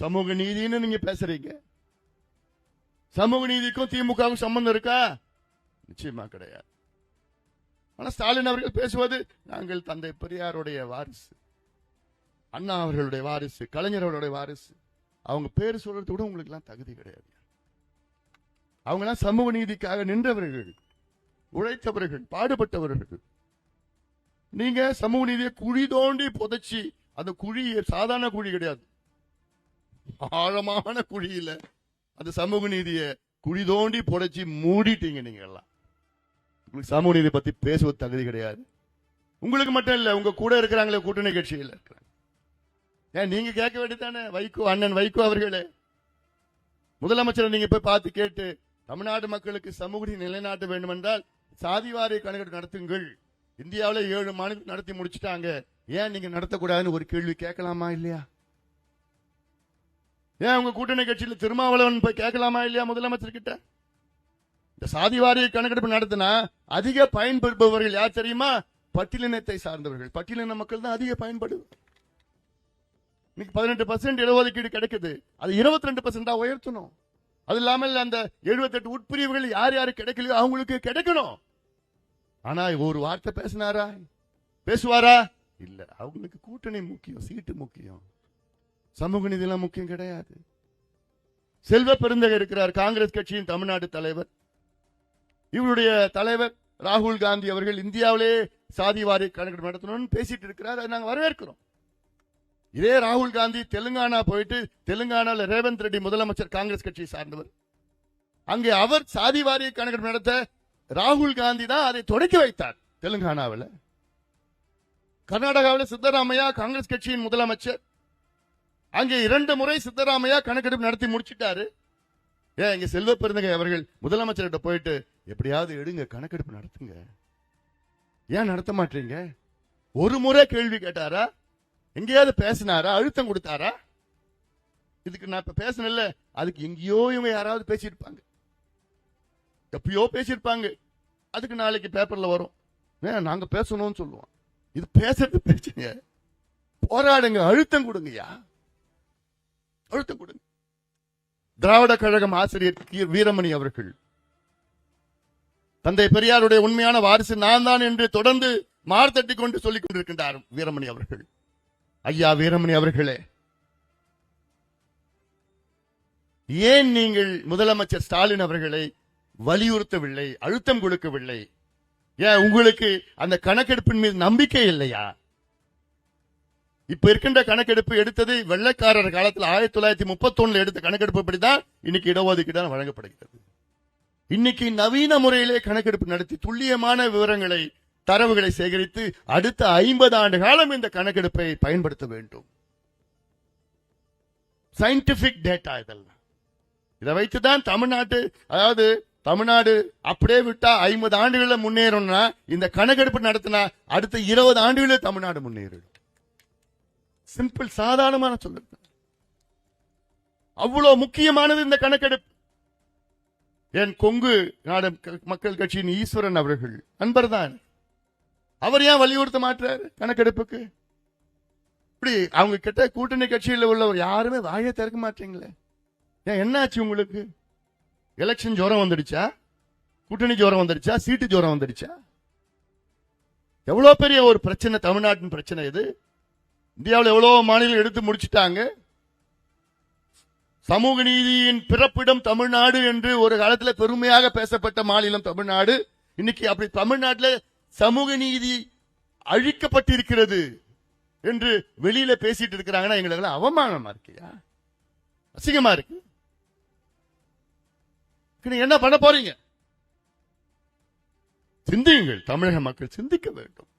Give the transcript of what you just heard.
சமூக நீதினு நீங்க பேசுறீங்க. சமூக நீதிக்கும் திமுகவுக்கும் சம்பந்தம் இருக்கா? நிச்சயமா கிடையாது. ஆனா ஸ்டாலின் அவர்கள் பேசுவது நாங்கள் தந்தை பெரியாருடைய வாரிசு அண்ணா அவர்களுடைய வாரிசு கலைஞர் அவர்களுடைய வாரிசு. அவங்க பேர் சொல்றது கூட உங்களுக்கு எல்லாம் தகுதி கிடையாது. அவங்க எல்லாம் சமூக நீதிக்காக நின்றவர்கள் உழைத்தவர்கள் பாடுபட்டவர்கள். நீங்க சமூக நீதியை குழி தோண்டி புதைச்சி அந்த குழி சாதாரண குழி கிடையாது. ஆழமான குழியில அந்த சமூக நீதியை குழி தோண்டி புடைச்சி மூடிட்டீங்க நீங்க எல்லாம் உங்களுக்கு சமூக நீதி பத்தி பேசுவது தகுதி கிடையாது. உங்களுக்கு மட்டும் இல்ல உங்க கூட இருக்கிறாங்களே கூட்டணி கட்சியில் இருக்கிறாங்க. ஏன் நீங்க கேட்க வேண்டியதானே வைகோ அண்ணன் வைகோ அவர்களே. முதலமைச்சரை நீங்க போய் பார்த்து கேட்டு தமிழ்நாடு மக்களுக்கு சமூக நீதி நிலைநாட்ட வேண்டும் என்றால் சாதிவாரிய கணக்கெடுப்பு நடத்துங்கள். இந்தியாவில் ஏழு மாநிலம் நடத்தி முடிச்சிட்டாங்க. ஏன் நீங்க நடத்தக்கூடாதுன்னு ஒரு கேள்வி கேட்கலாமா இல்லையா? ஏன் உங்க கூட்டணி கட்சியில் திருமாவளவன் போய் கேட்கலாமா இல்லையா முதலமைச்சர் கிட்ட இந்த சாதிவாரிய கணக்கெடுப்பு நடத்தினா அதிக பயன்படுபவர்கள் யார் தெரியுமா? பட்டியலினத்தை சார்ந்தவர்கள். பட்டியலின மக்கள் தான் அதிக பயன்படுது. இன்னைக்கு பதினெட்டு பர்சன்ட் இடஒதுக்கீடு கிடைக்குது. அது இருபத்தி ரெண்டு பர்சன்டா உயர்த்தணும். அது இல்லாமல் அந்த 78 உட்பிரிவுகள் யார் யாரு கிடைக்கலையோ அவங்களுக்கு கிடைக்கணும். ஆனா ஒரு வார்த்தை பேசினாரா? பேசுவாரா? இல்ல அவங்களுக்கு கூட்டணி முக்கியம் சீட்டு முக்கியம். சமூக நீதியெல்லாம் முக்கியம் கிடையாது. செல்வ பெருந்தகை இருக்கிறார் காங்கிரஸ் கட்சியின் தமிழ்நாடு தலைவர். இவருடைய தலைவர் ராகுல் காந்தி அவர்கள் இந்தியாவிலே சாதிவாரி கணக்கு நடத்தணும்னு பேசிட்டு இருக்கிறார். அதை நாங்கள் வரவேற்கிறோம். இதே ராகுல் காந்தி தெலுங்கானா போயிட்டு தெலுங்கானால ரேவந்த் ரெட்டி முதலமைச்சர் காங்கிரஸ் கட்சியை சார்ந்தவர். அங்கே அவர் சாதி வாரிய கணக்கு நடத்த ராகுல் காந்தி தான் அதை தொடக்கி வைத்தார் தெலுங்கானாவில். கர்நாடகாவில் சித்தராமையா காங்கிரஸ் கட்சியின் முதலமைச்சர். அங்கே இரண்டு முறை சித்தராமையா கணக்கெடுப்பு நடத்தி முடிச்சிட்டாரு. ஏன் இங்க செல்வ பெருந்தகை அவர்கள் முதலமைச்சர்கிட்ட போயிட்டு எப்படியாவது எடுங்க கணக்கெடுப்பு நடத்துங்க. ஏன் நடத்த மாட்டீங்க? ஒரு முறை கேள்வி கேட்டாரா? எங்கேயாவது பேசினாரா? அழுத்தம் கொடுத்தாரா? இதுக்கு நான் இப்ப பேசணும்ல. அதுக்கு எங்கேயோ இவங்க யாராவது பேசியிருப்பாங்க. எப்பயோ பேசியிருப்பாங்க. அதுக்கு நாளைக்கு பேப்பர்ல வரும். ஏன் நாங்க பேசணும்னு சொல்லுவோம். இது பேசுறது பிரச்சனை போராடுங்க அழுத்தம் கொடுங்கய்யா. அழுத்தம் கொடுங்க திராவிட கழகம் ஆசிரியர் வீரமணி அவர்கள் தந்தை பெரியாருடைய உண்மையான வாரிசு நான் தான் என்று தொடர்ந்து மார்த்தட்டி கொண்டு சொல்லிக் கொண்டிருக்கின்றார் வீரமணி அவர்கள். ஐயா வீரமணி அவர்களே ஏன் நீங்கள் முதலமைச்சர் ஸ்டாலின் அவர்களை வலியுறுத்தவில்லை அழுத்தம் கொடுக்கவில்லை? ஏன் உங்களுக்கு அந்த கணக்கெடுப்பின் மீது நம்பிக்கை இல்லையா? இப்ப இருக்கின்ற கணக்கெடுப்பு எடுத்தது வெள்ளைக்காரர் காலத்தில் ஆயிரத்தி தொள்ளாயிரத்தி முப்பத்தி எடுத்த கணக்கெடுப்பு படிதான் இன்னைக்கு இடஒதுக்கீடு வழங்கப்படுகிறது. இன்னைக்கு நவீன முறையிலே கணக்கெடுப்பு நடத்தி துல்லியமான விவரங்களை தரவுகளை சேகரித்து அடுத்த ஐம்பது ஆண்டு காலம் இந்த கணக்கெடுப்பை பயன்படுத்த வேண்டும். சயின்டிபிக் டேட்டா இதெல்லாம். இதை வைத்துதான் தமிழ்நாட்டு அதாவது தமிழ்நாடு அப்படியே விட்டா ஐம்பது ஆண்டுகளில் முன்னேறணும்னா இந்த கணக்கெடுப்பு நடத்தினா அடுத்த இருபது ஆண்டுகளில் தமிழ்நாடு முன்னேறிடும். சிம்பிள் சாதாரணமான சொல்லுங்க. அவ்வளவு முக்கியமானது இந்த கணக்கெடுப்பு. என் கொங்கு நாடு மக்கள் கட்சியின் ஈஸ்வரன் அவர்கள் நண்பர் தான். அவர் ஏன் வலியுறுத்த மாட்டார் கணக்கெடுப்புக்கு? இப்படி அவங்க கிட்ட கூட்டணி கட்சியில் உள்ளவர் யாருமே வாயை திறக்க மாட்டீங்களே. ஏன் என்னாச்சு உங்களுக்கு? எலெக்ஷன் ஜுரம் வந்துடுச்சா? கூட்டணி ஜுரம் வந்துடுச்சா? சீட்டு ஜுரம் வந்துடுச்சா? எவ்வளவு பெரிய ஒரு பிரச்சனை தமிழ்நாட்டின் பிரச்சனை இது. இந்தியாவில் எவ்வளோ மாநிலம் எடுத்து முடிச்சிட்டாங்க. சமூக நீதியின் பிறப்பிடம் தமிழ்நாடு என்று ஒரு காலத்தில் பெருமையாக பேசப்பட்ட மாநிலம் தமிழ்நாடு. இன்னைக்கு அப்படி தமிழ்நாட்டில் சமூக நீதி அழிக்கப்பட்டிருக்கிறது என்று வெளியில பேசிட்டு இருக்கிறாங்கன்னா எங்களுக்கு அவமானமா இருக்கியா? அசிங்கமா இருக்கு. என்ன பண்ண போறீங்க? சிந்தியுங்கள். தமிழக மக்கள் சிந்திக்க வேண்டும்.